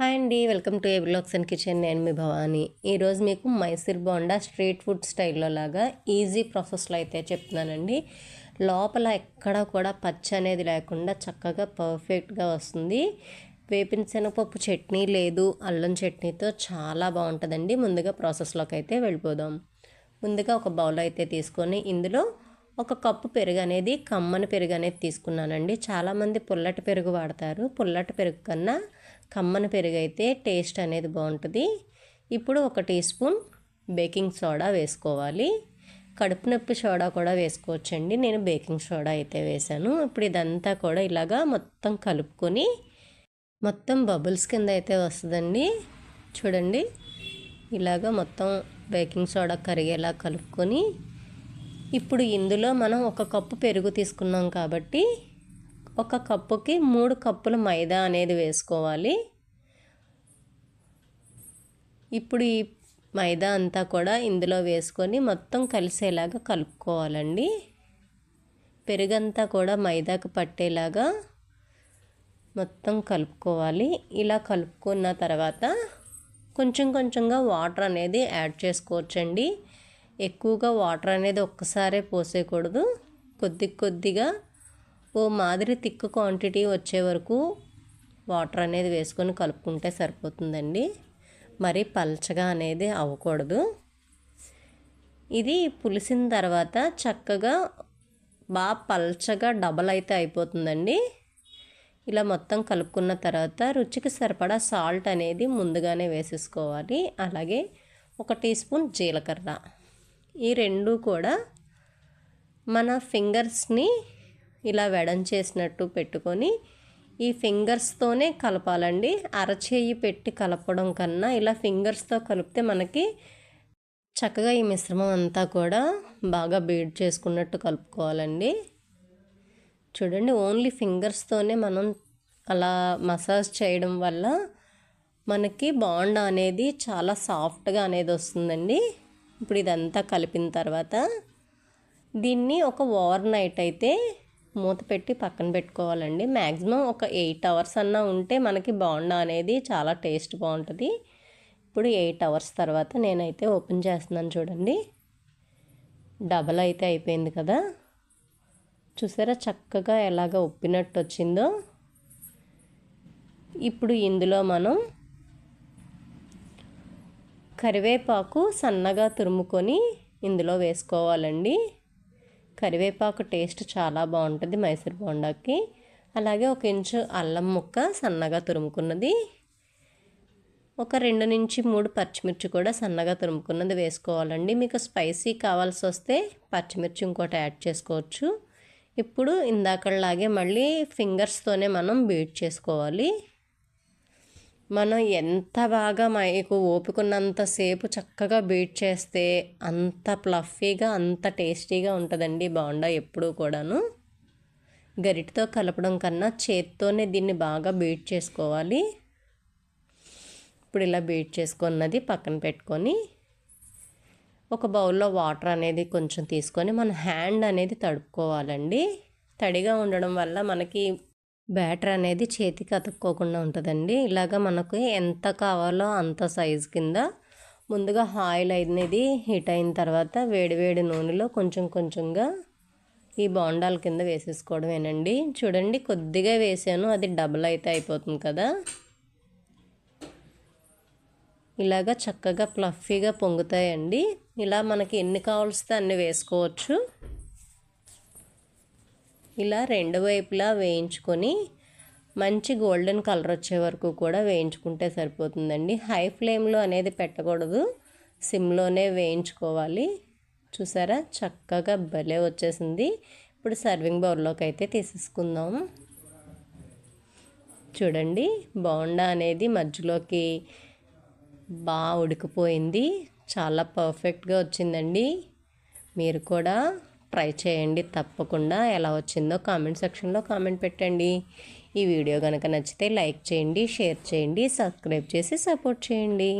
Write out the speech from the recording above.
Hi అండి welcome to blogs and kitchen. నేను మీ భవాని. ఈరోజు మీకు మైసూర్ బోండా స్ట్రీట్ ఫుడ్ స్టైల్లో లాగా ఈజీ ప్రాసెస్లో అయితే చెప్తున్నానండి. లోపల ఎక్కడ కూడా పచ్చ అనేది లేకుండా చక్కగా పర్ఫెక్ట్గా వస్తుంది. వేపిన శనగపప్పు చట్నీ లేదు అల్లం చట్నీతో చాలా బాగుంటుందండి. ముందుగా ప్రాసెస్లోకి అయితే వెళ్ళిపోదాం. ముందుగా ఒక బౌల్ అయితే తీసుకొని ఇందులో ఒక కప్పు పెరుగు అనేది కమ్మని పెరుగు అనేది తీసుకున్నానండి. చాలామంది పుల్లటి పెరుగు వాడతారు. పుల్లటి పెరుగు కన్నా కమ్మని పెరుగు అయితే టేస్ట్ అనేది బాగుంటుంది. ఇప్పుడు ఒక టీ స్పూన్ బేకింగ్ సోడా వేసుకోవాలి. కడుపు నొప్పి సోడా కూడా వేసుకోవచ్చండి. నేను బేకింగ్ సోడా అయితే వేసాను. ఇప్పుడు ఇదంతా కూడా ఇలాగా మొత్తం కలుపుకొని మొత్తం బబుల్స్ కింద అయితే వస్తుందండి. చూడండి. ఇలాగ మొత్తం బేకింగ్ సోడా కరిగేలా కలుపుకొని ఇప్పుడు ఇందులో మనం ఒక కప్పు పెరుగు తీసుకున్నాం కాబట్టి ఒక కప్పుకి మూడు కప్పుల మైదా అనేది వేసుకోవాలి. ఇప్పుడు ఈ మైదా అంతా కూడా ఇందులో వేసుకొని మొత్తం కలిసేలాగా కలుపుకోవాలండి. పెరుగంతా కూడా మైదాకు పట్టేలాగా మొత్తం కలుపుకోవాలి. ఇలా కలుపుకున్న తర్వాత కొంచెం కొంచెంగా వాటర్ అనేది యాడ్ చేసుకోవచ్చండి. ఎక్కువగా వాటర్ అనేది ఒక్కసారే పోసేయకూడదు. కొద్ది కొద్దిగా ఓ మాదిరి తిక్కు క్వాంటిటీ వచ్చే వరకు వాటర్ అనేది వేసుకొని కలుపుకుంటే సరిపోతుందండి. మరి పల్చగా అనేది అవ్వకూడదు. ఇది పులిసిన తర్వాత చక్కగా బాగా పల్చగా డబల్ అయితే అయిపోతుందండి. ఇలా మొత్తం కలుపుకున్న తర్వాత రుచికి సరిపడా సాల్ట్ అనేది ముందుగానే వేసేసుకోవాలి. అలాగే ఒక టీ స్పూన్ జీలకర్ర. ఈ రెండు కూడా మన ఫింగర్స్ని ఇలా వెడం చేసినట్టు పెట్టుకొని ఈ ఫింగర్స్తోనే కలపాలండి. అరచేయి పెట్టి కలపడం కన్నా ఇలా ఫింగర్స్తో కలిపితే మనకి చక్కగా ఈ మిశ్రమం అంతా కూడా బాగా బీడ్ చేసుకున్నట్టు కలుపుకోవాలండి. చూడండి ఓన్లీ ఫింగర్స్తోనే మనం అలా మసాజ్ చేయడం వల్ల మనకి బాండ్ అనేది చాలా సాఫ్ట్గా అనేది వస్తుందండి. ఇప్పుడు ఇదంతా కలిపిన తర్వాత దీన్ని ఒక ఓవర్ నైట్ అయితే మూత పెట్టి పక్కన పెట్టుకోవాలండి. మ్యాక్సిమం ఒక ఎయిట్ అవర్స్ అన్నా ఉంటే మనకి బాగుండా అనేది చాలా టేస్ట్ బాగుంటుంది. ఇప్పుడు ఎయిట్ అవర్స్ తర్వాత నేనైతే ఓపెన్ చేస్తున్నాను చూడండి. డబల్ అయితే అయిపోయింది కదా. చూసారా చక్కగా ఎలాగ ఉప్పినట్టు వచ్చిందో. ఇప్పుడు ఇందులో మనం కరివేపాకు సన్నగా తురుముకొని ఇందులో వేసుకోవాలండి. కరివేపాకు టేస్ట్ చాలా బాగుంటుంది మైసూర్ బోండాకి. అలాగే ఒక ఇంచు అల్లం ముక్క సన్నగా తురుముకున్నది. ఒక రెండు నుంచి మూడు పచ్చిమిర్చి కూడా సన్నగా తురుముకున్నది వేసుకోవాలండి. మీకు స్పైసీ కావాల్సి వస్తే పచ్చిమిర్చి ఇంకోటి యాడ్ చేసుకోవచ్చు. ఇప్పుడు ఇందాకలాగే మళ్ళీ ఫింగర్స్తోనే మనం బీట్ చేసుకోవాలి. మనం ఎంత బాగా మీకు ఓపికన్నంతసేపు చక్కగా బీట్ చేస్తే అంత ప్లఫీగా అంత టేస్టీగా ఉంటుందండి బాగుండా ఎప్పుడూ కూడాను. గరిటతో కలపడం కన్నా చేత్తోనే దీన్ని బాగా బీట్ చేసుకోవాలి. ఇప్పుడు ఇలా బీట్ చేసుకున్నది పక్కన పెట్టుకొని ఒక బౌల్లో వాటర్ అనేది కొంచెం తీసుకొని మన హ్యాండ్ అనేది తడుపుకోవాలండి. తడిగా ఉండడం వల్ల మనకి బ్యాటర్ అనేది చేతికి అతుక్కోకుండా ఉంటుందండి. ఇలాగ మనకు ఎంత కావాలో అంత సైజు కింద ముందుగా ఆయిల్ అనేది హీట్ అయిన తర్వాత వేడివేడి నూనెలో కొంచెం కొంచెంగా ఈ బోండాల కింద వేసేసుకోవడమేనండి. చూడండి కొద్దిగా వేసాను. అది డబుల్ అయితే అయిపోతుంది కదా. ఇలాగ చక్కగా ప్లఫీగా పొంగుతాయండి. ఇలా మనకి ఎన్ని కావాల్సితే అన్ని వేసుకోవచ్చు. ఇలా రెండు వైపులా వేయించుకొని మంచి గోల్డెన్ కలర్ వచ్చే వరకు కూడా వేయించుకుంటే సరిపోతుందండి. హై ఫ్లేమ్లో అనేది పెట్టకూడదు. సిమ్లోనే వేయించుకోవాలి. చూసారా? చక్కగా భలే వచ్చేసింది. ఇప్పుడు సర్వింగ్ బౌల్లోకి అయితే తీసేసుకుందాం. చూడండి బోండా అనేది మధ్యలోకి బాగా ఉడికిపోయింది. చాలా పర్ఫెక్ట్గా వచ్చిందండి. మీరు కూడా ట్రై చేయండి. తప్పకుండా ఎలా వచ్చిందో కామెంట్ సెక్షన్లో కామెంట్ పెట్టండి. ఈ వీడియో కనుక నచ్చితే లైక్ చేయండి షేర్ చేయండి సబ్స్క్రైబ్ చేసి సపోర్ట్ చేయండి.